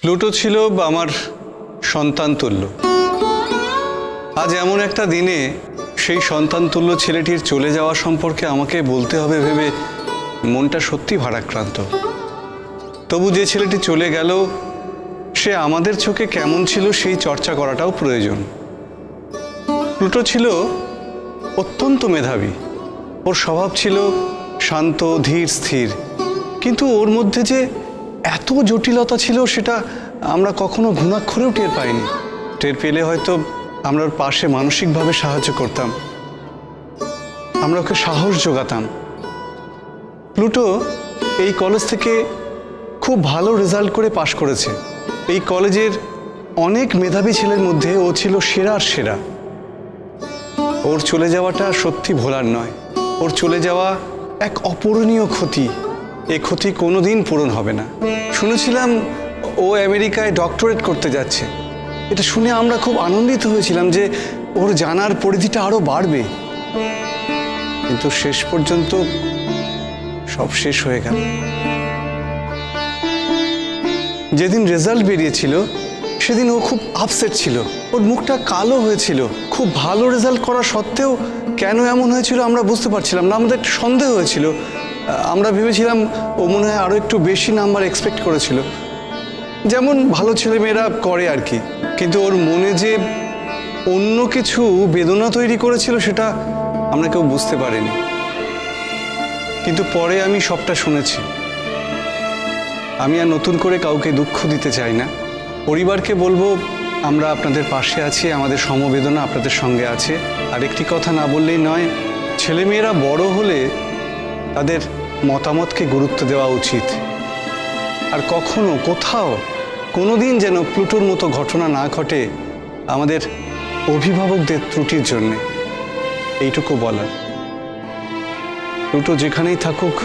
Pluto ছিল আমার সন্তান তুল্য। আজ এমন একটা দিনে সেই সন্তান তুল্য ছেলেটির চলে যাওয়া সম্পর্কে আমাকে বলতে হবে ভেবে মনটা সত্যি ভারাক্রান্ত। তবু যে ছেলেটি চলে গেল, সে আমাদের চোখে কেমন ছিল সেই চর্চা করাটাও প্রয়োজন। প্লুটো ছিল অত্যন্ত মেধাবী। ওর স্বভাব ছিল শান্ত, ধীর, স্থির। কিন্তু ওর মধ্যে যে এত জটিলতা ছিল সেটা আমরা কখনো ঘুণাক্ষরেও টের পাইনি। টের পেলে হয়তো আমরা ওর পাশে মানসিকভাবে সাহায্য করতাম। আমরা ওকে সাহস যোগাতাম। প্লুটো এই কলেজ থেকে খুব ভালো রেজাল্ট করে পাশ করেছে। এই কলেজের অনেক মেধাবী ছেলের মধ্যে ও ছিল সেরার সেরা। ওর চলে যাওয়াটা সত্যি ভোলার নয়। ওর চলে যাওয়া এক অপূরণীয় ক্ষতি। এ ক্ষতি কোনোদিন পূরণ হবে না। শুনেছিলাম ও আমেরিকায় ডক্টরেট করতে যাচ্ছে। এটা শুনে আমরা খুব আনন্দিত হয়েছিলাম যে ওর জানার পরিধিটা আরও বাড়বে। কিন্তু শেষ পর্যন্ত সব শেষ হয়ে গেল। যেদিন রেজাল্ট বেরিয়েছিল, সেদিন ও খুব আপসেট ছিল। ওর মুখটা কালো হয়েছিল। খুব ভালো রেজাল্ট করা সত্ত্বেও কেন এমন হয়েছিল আমরা বুঝতে পারছিলাম না। আমাদের সন্দেহ হয়েছিল। আমরা ভেবেছিলাম ও মনে হয় আরও একটু বেশি নাম্বার এক্সপেক্ট করেছিল। যেমন ভালো ছেলেমেয়েরা করে আর কি। কিন্তু ওর মনে যে অন্য কিছু বেদনা তৈরি করেছিল সেটা আমরা কেউ বুঝতে পারিনি। কিন্তু পরে আমি সবটা শুনেছি। আমি আর নতুন করে কাউকে দুঃখ দিতে চাই না। পরিবারকে বলব, আমরা আপনাদের পাশে আছি, আমাদের সমবেদনা আপনাদের সঙ্গে আছে। আর একটি কথা না বললেই নয়, ছেলেমেয়েরা বড় হলে তাদের মতামতকে গুরুত্ব দেওয়া উচিত। আর কখনো, কোথাও কোনোদিন যেন প্লুটোর মতো ঘটনা না ঘটে আমাদের অভিভাবকদের ত্রুটির জন্যে। এইটুকু বলার। প্লুটো যেখানেই থাকুক,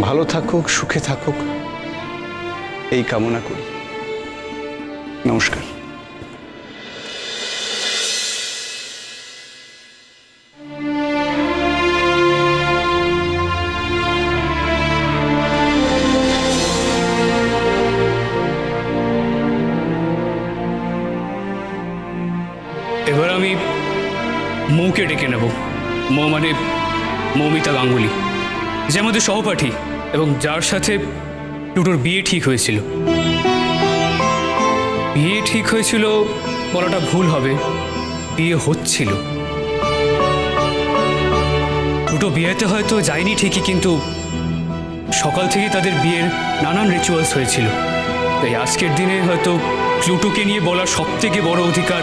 ভালো থাকুক, সুখে থাকুক, এই কামনা করি। নমস্কার। এবার আমি মৌকে ডেকে নেব। মৌ মানে মৌমিতা গাঙ্গুলি। যে আমাদের সহপাঠী এবং যার সাথে প্লুটোর বিয়ে ঠিক হয়েছিল। বিয়ে ঠিক হয়েছিল বলাটা ভুল হবে। বিয়ে হচ্ছিল। প্লুটো বিয়েতে হয়তো যায়নি ঠিকই কিন্তু সকাল থেকে তাদের বিয়ের নানান রিচুয়ালস হয়েছিল। তাই আজকের দিনে হয়তো প্লুটোকে নিয়ে বলার সব থেকে বড় অধিকার